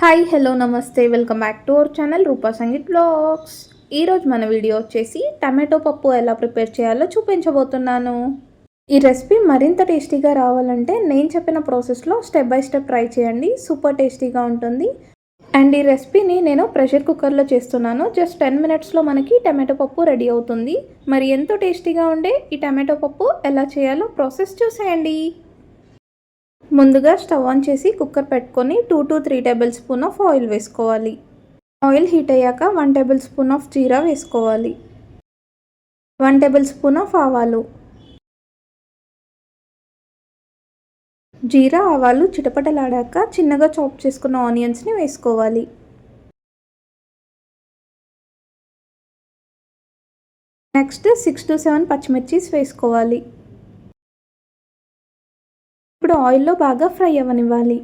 Hi hello నమస్తే. Welcome back to our channel Rupa Sangeet blogs. ఈరోజు మన video వచ్చేసి టమాటో పప్పు ఎలా ప్రిపేర్ చేయాలో చూపించబోతున్నాను. ఈ రెసిపీ మరింత టేస్టీగా రావాలంటే నేను చెప్పిన ప్రాసెస్లో స్టెప్ బై స్టెప్ ట్రై చేయండి. సూపర్ టేస్టీగా ఉంటుంది. అండ్ ఈ రెసిపీని నేను ప్రెషర్ కుక్కర్లో చేస్తున్నాను. జస్ట్ టెన్ మినిట్స్లో మనకి టమాటో పప్పు రెడీ అవుతుంది. మరి ఎంతో టేస్టీగా ఉండే ఈ టమాటో పప్పు ఎలా చేయాలో ప్రాసెస్ చూసేయండి. ముందుగా స్టవ్ ఆన్ చేసి కుక్కర్ పెట్టుకొని two to three tablespoon of oil వేసుకోవాలి. ఆయిల్ హీట్ అయ్యాక వన్ టేబుల్ స్పూన్ ఆఫ్ జీరా వేసుకోవాలి. వన్ టేబుల్ స్పూన్ ఆఫ్ ఆవాలు. జీరా ఆవాలు చిటపటలాడాక చిన్నగా చాప్ చేసుకున్న ఆనియన్స్ని వేసుకోవాలి. నెక్స్ట్ సిక్స్ టు సెవెన్ పచ్చిమిర్చీస్ వేసుకోవాలి. ఇప్పుడు ఆయిల్లో బాగా ఫ్రై అవ్వనివ్వాలి.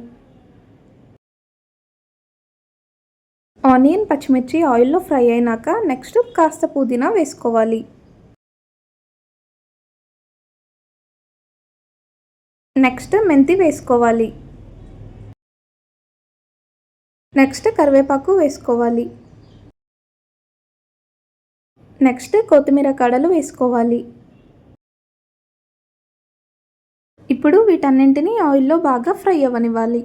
ఆనియన్ పచ్చిమిర్చి ఆయిల్లో ఫ్రై అయినాక నెక్స్ట్ కాస్త పుదీనా వేసుకోవాలి. నెక్స్ట్ మెంతి వేసుకోవాలి. నెక్స్ట్ కరివేపాకు వేసుకోవాలి. నెక్స్ట్ కొత్తిమీర కడలు వేసుకోవాలి. ఇప్పుడు వీటన్నింటినీ ఆయిల్లో బాగా ఫ్రై అవ్వనివ్వాలి.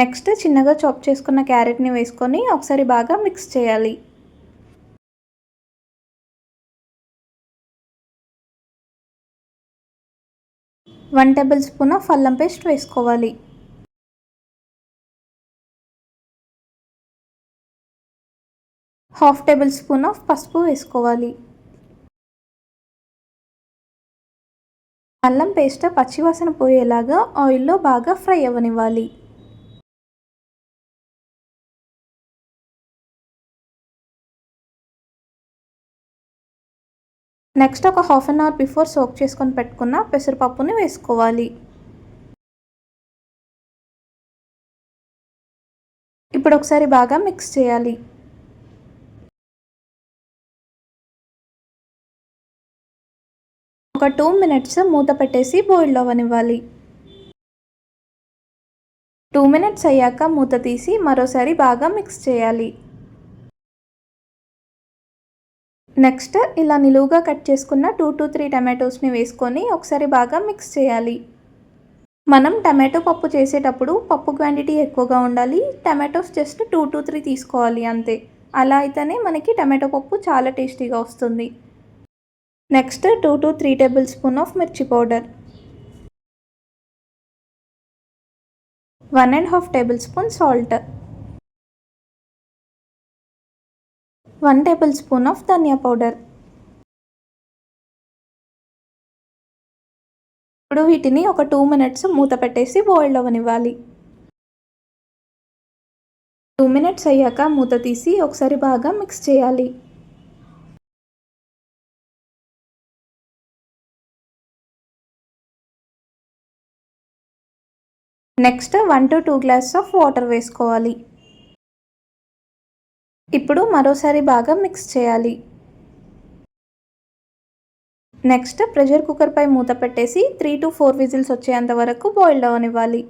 నెక్స్ట్ చిన్నగా చాప్ చేసుకున్న క్యారెట్ని వేసుకొని ఒకసారి బాగా మిక్స్ చేయాలి. వన్ టేబుల్ స్పూన్ ఆఫ్ అల్లం పేస్ట్ వేసుకోవాలి. హాఫ్ టేబుల్ స్పూన్ ఆఫ్ పసుపు వేసుకోవాలి. అల్లం పేస్ట్ పచ్చివాసన పోయేలాగా ఆయిల్లో బాగా ఫ్రై అవ్వనివ్వాలి నెక్స్ట్ ఒక half an hour before soak చేసుకొని పెట్టుకున్న పెసరపప్పుని వేసుకోవాలి. ఇప్పుడు ఒకసారి బాగా మిక్స్ చేయాలి. ఒక టూ మినిట్స్ మూత పెట్టేసి బాయిల్ అవ్వనివ్వాలి. టూ మినిట్స్ అయ్యాక మూత తీసి మరోసారి బాగా మిక్స్ చేయాలి. నెక్స్ట్ ఇలా నిలువుగా కట్ చేసుకున్న టూ టు త్రీ టమాటోస్ని వేసుకొని ఒకసారి బాగా మిక్స్ చేయాలి. మనం టమాటో పప్పు చేసేటప్పుడు పప్పు క్వాంటిటీ ఎక్కువగా ఉండాలి. Tomatoes just two to three తీసుకోవాలి అంతే. అలా అయితేనే మనకి టమాటో పప్పు చాలా టేస్టీగా వస్తుంది. Next two to three tablespoon of mirchi powder. One and half tablespoon salt. One tablespoon of dhania powder. ఇప్పుడు వీటిని ఒక టూ మినిట్స్ మూత పెట్టేసి బాయిల్ అవ్వనివ్వాలి టూ మినిట్స్ అయ్యాక మూత తీసి ఒకసారి బాగా మిక్స్ చేయాలి. Next one to two glass of water వేసుకోవాలి. ఇప్పుడు మరోసారి బాగా మిక్స్ చేయాలి. నెక్స్ట్ ప్రెషర్ కుక్కర్పై మూత పెట్టేసి త్రీ టు ఫోర్ విజిల్స్ వచ్చేంత వరకు బాయిల్డ్ అవనివ్వాలి.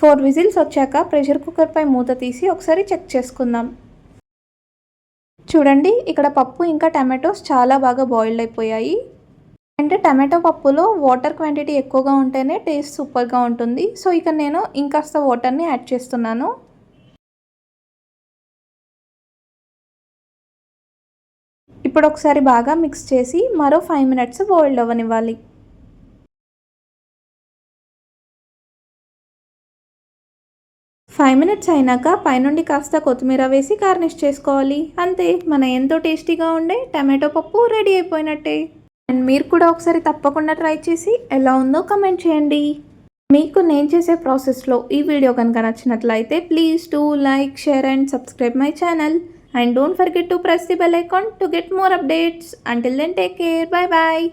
ఫోర్ విజిల్స్ వచ్చాక ప్రెషర్ కుక్కర్పై మూత తీసి ఒకసారి చెక్ చేసుకుందాం. చూడండి ఇక్కడ పప్పు ఇంకా టమాటోస్ చాలా బాగా బాయిల్డ్ అయిపోయాయి. అంటే టమాటో పప్పులో వాటర్ క్వాంటిటీ ఎక్కువగా ఉంటేనే టేస్ట్ సూపర్గా ఉంటుంది. సో ఇక నేను ఇంకాస్త వాటర్ని యాడ్ చేస్తున్నాను. ఇప్పుడు ఒకసారి బాగా మిక్స్ చేసి మరో ఫైవ్ మినిట్స్ బాయిల్డ్ అవ్వనివ్వాలి. ఫైవ్ మినిట్స్ అయినాక పైనుండి కాస్త కొత్తిమీర వేసి గార్నిష్ చేసుకోవాలి. అంతే మన ఎంతో టేస్టీగా ఉండే టమాటో పప్పు రెడీ అయిపోయినట్టే. అండ్ మీరు కూడా ఒకసారి తప్పకుండా ట్రై చేసి ఎలా ఉందో కమెంట్ చేయండి. మీకు నేను చేసే ప్రాసెస్లో ఈ వీడియో కనుక నచ్చినట్లయితే please to like share and subscribe my channel. And don't forget to press the bell icon to get more updates. Until then take care. Bye bye.